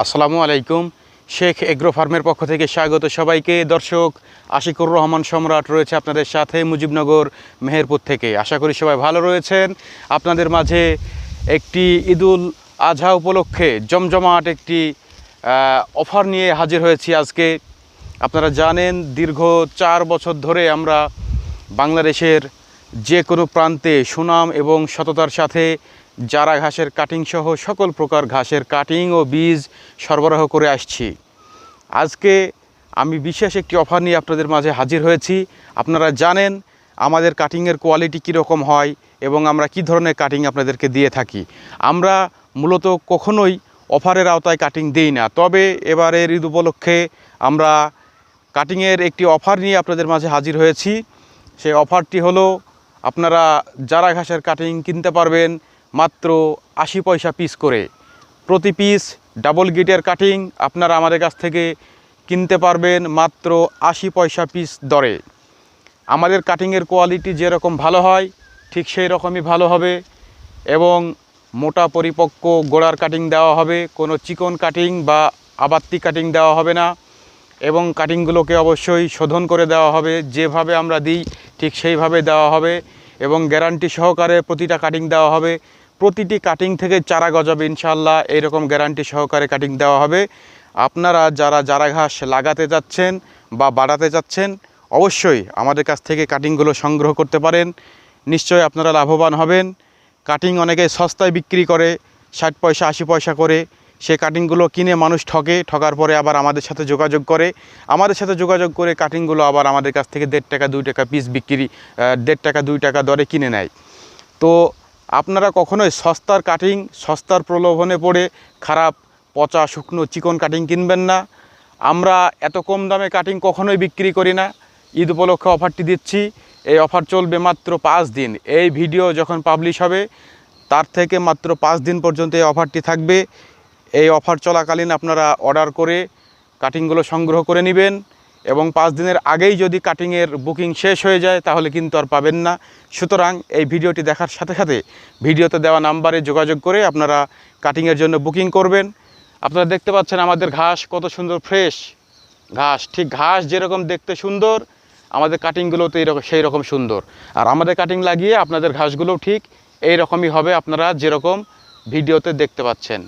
আসসালামু আলাইকুম। শেখ এগ্রো ফার্মের পক্ষ থেকে স্বাগত সবাইকে। দর্শক, আশিকুর রহমান সম্রাট রয়েছে আপনাদের সাথে মুজিবনগর, মেহেরপুর থেকে। আশা করি সবাই ভালো রয়েছেন। আপনাদের মাঝে একটি ঈদুল আজহা উপলক্ষে জমজমাট একটি অফার নিয়ে হাজির হয়েছি আজকে। আপনারা জানেন, দীর্ঘ চার বছর ধরে আমরা বাংলাদেশের যে কোনো প্রান্তে সুনাম এবং সততার সাথে জারা ঘাসের কাটিং সহ সকল প্রকার ঘাসের কাটিং ও বীজ সরবরাহ করে আসছি। আজকে আমি বিশেষ একটি অফার নিয়ে আপনাদের মাঝে হাজির হয়েছি। আপনারা জানেন আমাদের কাটিংয়ের কোয়ালিটি কীরকম হয় এবং আমরা কী ধরনের কাটিং আপনাদেরকে দিয়ে থাকি। আমরা মূলত কখনোই অফারের আওতায় কাটিং দিই না। তবে এবারের ঈদ উপলক্ষে আমরা কাটিংয়ের একটি অফার নিয়ে আপনাদের মাঝে হাজির হয়েছি। সেই অফারটি হলো, আপনারা জারা ঘাসের কাটিং কিনতে পারবেন মাত্র আশি পয়সা পিস করে। প্রতি পিস ডাবল গিটের কাটিং আপনারা আমাদের কাছ থেকে কিনতে পারবেন মাত্র আশি পয়সা পিস দরে। আমাদের কাটিংয়ের কোয়ালিটি যেরকম ভালো হয়, ঠিক সেই রকমই ভালো হবে এবং মোটা পরিপক্ক গোড়ার কাটিং দেওয়া হবে, কোনো চিকন কাটিং বা আবাত্তি কাটিং দেওয়া হবে না এবং কাটিংগুলোকে অবশ্যই শোধন করে দেওয়া হবে, যেভাবে আমরা দিই ঠিক সেইভাবে দেওয়া হবে এবং গ্যারান্টি সহকারে প্রতিটা কাটিং দেওয়া হবে। প্রতিটি কাটিং থেকে চারা গজাবে ইনশাল্লাহ এইরকম গ্যারান্টি সহকারে কাটিং দেওয়া হবে। আপনারা যারা যারা ঘাস লাগাতে যাচ্ছেন বা বাড়াতে যাচ্ছেন, অবশ্যই আমাদের কাছ থেকে কাটিংগুলো সংগ্রহ করতে পারেন। নিশ্চয়ই আপনারা লাভবান হবেন। কাটিং অনেকে সস্তায় বিক্রি করে, ষাট পয়সা, আশি পয়সা করে। সে কাটিংগুলো কিনে মানুষ ঠকে, ঠকার পরে আবার আমাদের সাথে যোগাযোগ করে। আমাদের সাথে যোগাযোগ করে কাটিংগুলো আবার আমাদের কাছ থেকে দেড় টাকা, দুই টাকা পিস বিক্রি দেড় টাকা, দুই টাকা দরে কিনে নেয়। তো আপনারা কখনোই সস্তার কাটিং সস্তার প্রলোভনে পড়ে খারাপ পচা শুকনো চিকন কাটিং কিনবেন না। আমরা এত কম দামে কাটিং কখনোই বিক্রি করি না। ঈদ উপলক্ষে অফারটি দিচ্ছি। এই অফার চলবে মাত্র পাঁচ দিন। এই ভিডিও যখন পাবলিশ হবে, তার থেকে মাত্র পাঁচ দিন পর্যন্ত এই অফারটি থাকবে। এই অফার চলাকালীন আপনারা অর্ডার করে কাটিংগুলো সংগ্রহ করে নেবেন। এবং পাঁচ দিনের আগেই যদি কাটিংয়ের বুকিং শেষ হয়ে যায়, তাহলে কিন্তু আর পাবেন না। সুতরাং এই ভিডিওটি দেখার সাথে সাথে ভিডিওতে দেওয়া নাম্বারে যোগাযোগ করে আপনারা কাটিংয়ের জন্য বুকিং করবেন। আপনারা দেখতে পাচ্ছেন আমাদের ঘাস কত সুন্দর ফ্রেশ ঘাস, ঠিক ঘাস যেরকম দেখতে সুন্দর, আমাদের কাটিংগুলোতে এইরকম সেই রকম সুন্দর। আর আমাদের কাটিং লাগিয়ে আপনাদের ঘাসগুলোও ঠিক এই রকমই হবে আপনারা যেরকম ভিডিওতে দেখতে পাচ্ছেন।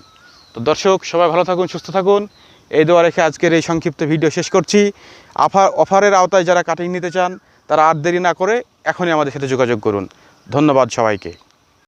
তো দর্শক, সবাই ভালো থাকুন, সুস্থ থাকুন। এই দোয়া রেখে আজকের এই সংক্ষিপ্ত ভিডিও শেষ করছি। আফার অফারের আওতায় যারা কাটিং নিতে চান, তারা আর দেরি না করে এখনই আমাদের সাথে যোগাযোগ করুন। ধন্যবাদ সবাইকে।